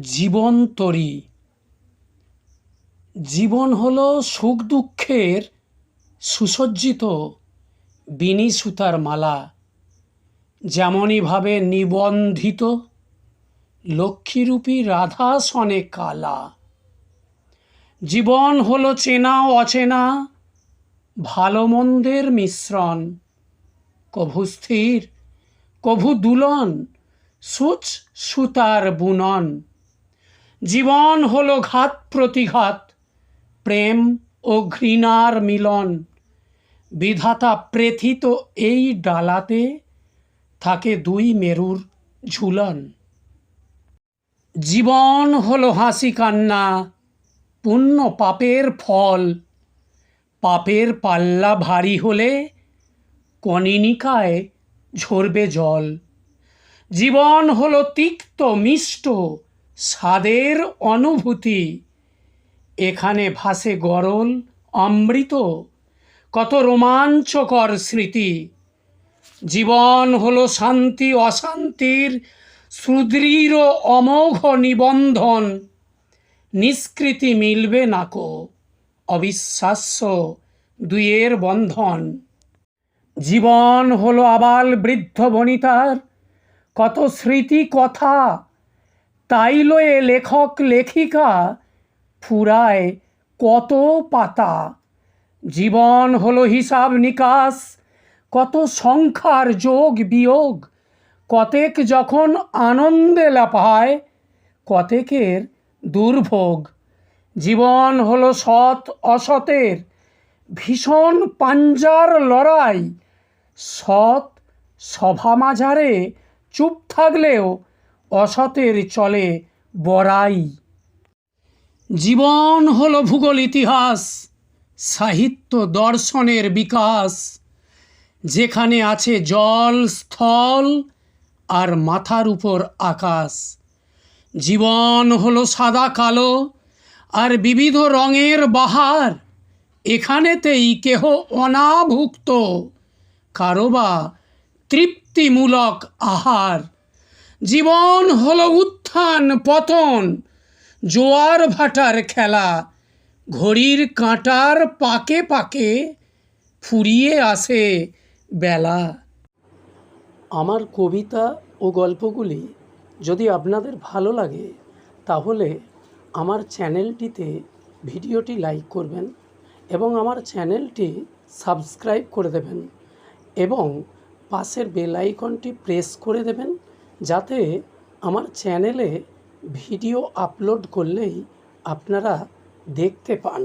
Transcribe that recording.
জীবন তরী। জীবন হল সুখ দুঃখের সুসজ্জিত বিনি সুতার মালা যেমনইভাবে নিবন্ধিত লক্ষ্মীরূপী রাধা সনে কালা। জীবন হলো চেনা অচেনা ভালো মন্দের মিশ্রণ, কভু স্থির, কভু দুলন, সুচ সুতার বুনন। জীবন হলো ঘাত প্রতিঘাত, প্রেম ও ঘৃণার মিলন। বিধাতা প্রেথিত এই ডালাতে থাকে দুই মেরুর ঝুলন। জীবন হলো হাসি কান্না, পুণ্য পাপের ফল। পাপের পাল্লা ভারী হলে কনিনিকায় ঝরবে জল। জীবন হলো তিক্ত মিষ্ট স্বাদের অনুভূতি। এখানে ভাসে গরল, অমৃত। কত রোমাঞ্চকর স্মৃতি। জীবন হলো শান্তি, অশান্তির সুদৃঢ় অমোঘ নিবন্ধন। নিষ্কৃতি মিলবে নাকো, অবিশ্বাস্য দুইয়ের বন্ধন। জীবন হলো আবাল বৃদ্ধ বনিতার, কত স্মৃতি কথা তাই লয়ে লেখক লেখিকা ফুরায় কত পাতা। জীবন হলো হিসাব নিকাশ, কত সংখ্যার যোগ বিয়োগ, কতেক যখন আনন্দে লাপায় কতেকের দুর্ভোগ। জীবন হলো সৎ অসতের, ভীষণ পাঞ্জার লড়াই। সৎ সভা মাঝারে চুপ থাকলেও অসতের চলে বড়াই। জীবন হলো ভূগোল ইতিহাস, সাহিত্য দর্শনের বিকাশ। যেখানে আছে জল, স্থল আর মাথার উপর আকাশ। জীবন হলো সাদা কালো আর বিবিধ রঙের বাহার। এখানেতেই কেহ অনাভুক্ত, কারোবা তৃপ্তিমূলক আহার। জীবন হলো উত্থান, পতন। জোয়ার ভাটার খেলা, ঘড়ির কাঁটার পাকে পাকে ফুরিয়ে আসে বেলা। আমার কবিতা ও গল্পগুলি যদি আপনাদের ভালো লাগে, তাহলে আমার চ্যানেলটিতে ভিডিওটি লাইক করবেন এবং আমার চ্যানেলটি সাবস্ক্রাইব করে দেবেন এবং পাশের বেল আইকনটি প্রেস করে দেবেন যাতে আমার চ্যানেলে ভিডিও আপলোড করলেই আপনারা দেখতে পান।